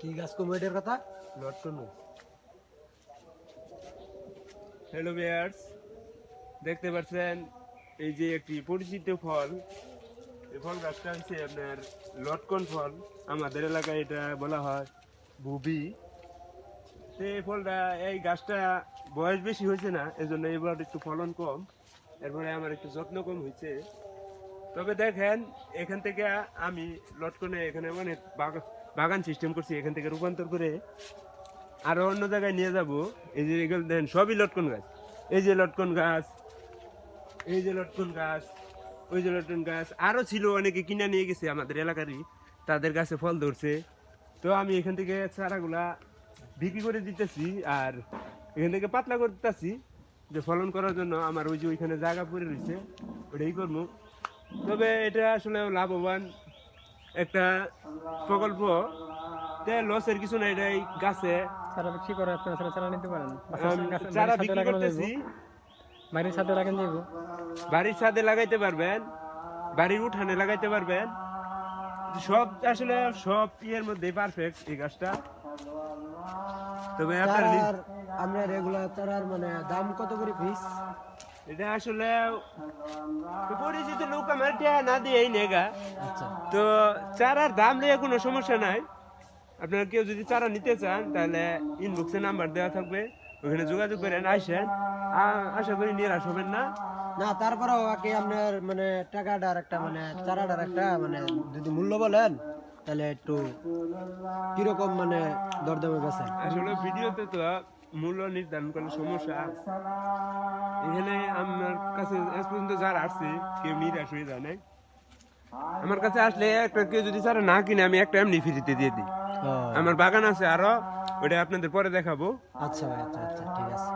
কি গাছ কমিটির কথা? লটকন হ্যালো ভিউয়ার্স দেখতে পাচ্ছেন এই যে একটি পরিচিত ফল। এই ফল গাছটা হচ্ছে আপনার লটকন ফল। আমাদের এলাকায় এটা বলা হয় বুবি তো এই ফলটা, এই গাছটা বয়স বেশি হয়েছে না, এজন্য এবার একটু ফলন কম। এরপরে আমার একটু যত্ন কম হয়েছে। তবে দেখেন, এখান থেকে আমি লটকনে এখানে মানে বাগা- বাগান সিস্টেম করছি, এখান থেকে রূপান্তর করে আরও অন্য জায়গায় নিয়ে যাব। এই যে এগুলো দেখেন, সবই লটকন গাছ। এই যে লটকন গাছ, এই যে লটকন গাছ, ওই যে লটকন গাছ। আরও ছিল, অনেকে কিনে নিয়ে গেছে আমাদের এলাকারই। তাদের গাছে ফল ধরছে। তো আমি এখান থেকে চারাগুলা বিক্রি করে দিতেছি আর এখান থেকে পাতলা করতেছি যে ফলন করার জন্য। আমার ওই যে ওইখানে জায়গা পড়ে রয়েছে, ওটাই করব। তবে এটা আসলে লাভবান। একটা প্রকল্প। লসের কিছু না এটাই গাছে। চারা বিক্রি করে আপনারা চারা চারা নিতে পারেন। চারা বিক্রি করতেছি। বাড়ির সাথে লাগান যাইব। বাড়ির ছাদে লাগাইতে পারবেন। বাড়ির উঠানে লাগাইতে পারবেন। সব আসলে সব ইয়ের মধ্যে পারফেক্ট এই গাছটা। তবে আপনার আমরা রেগুলার চারার মানে দাম কত করে পিস এটা আসলে পরিচিত লোক আমার টেয়া না দিয়ে এই নেগা। আচ্ছা। তো চারার দাম নিয়ে কোনো সমস্যা নাই। আপনারা কেউ যদি চারা নিতে চান তাহলে ইনবক্সে নাম্বার দেওয়া থাকবে। ওখানে যোগাযোগ করেন আসেন। আশা করি নিরাশ হবেন না। না তারপরেও আগে আপনার মানে টাকাটার একটা মানে চারাটার একটা মানে যদি মূল্য বলেন তাহলে একটু কীরকম মানে দরদামে বেছেন আসলে ভিডিওতে তো মূল্য নির্ধারণ করলে সমস্যা। এখানে আমার কাছে আজ পর্যন্ত যারা আসছে কেউ নিরাশ হয়ে যায় নাই। আমার কাছে আসলে একটা কেউ যদি স্যার না কিনে আমি একটা এমনি ফ্রিতে দিয়ে দিই। আমার বাগান আছে আরও ওটা আপনাদের পরে দেখাবো। আচ্ছা ভাই আচ্ছা আচ্ছা ঠিক আছে।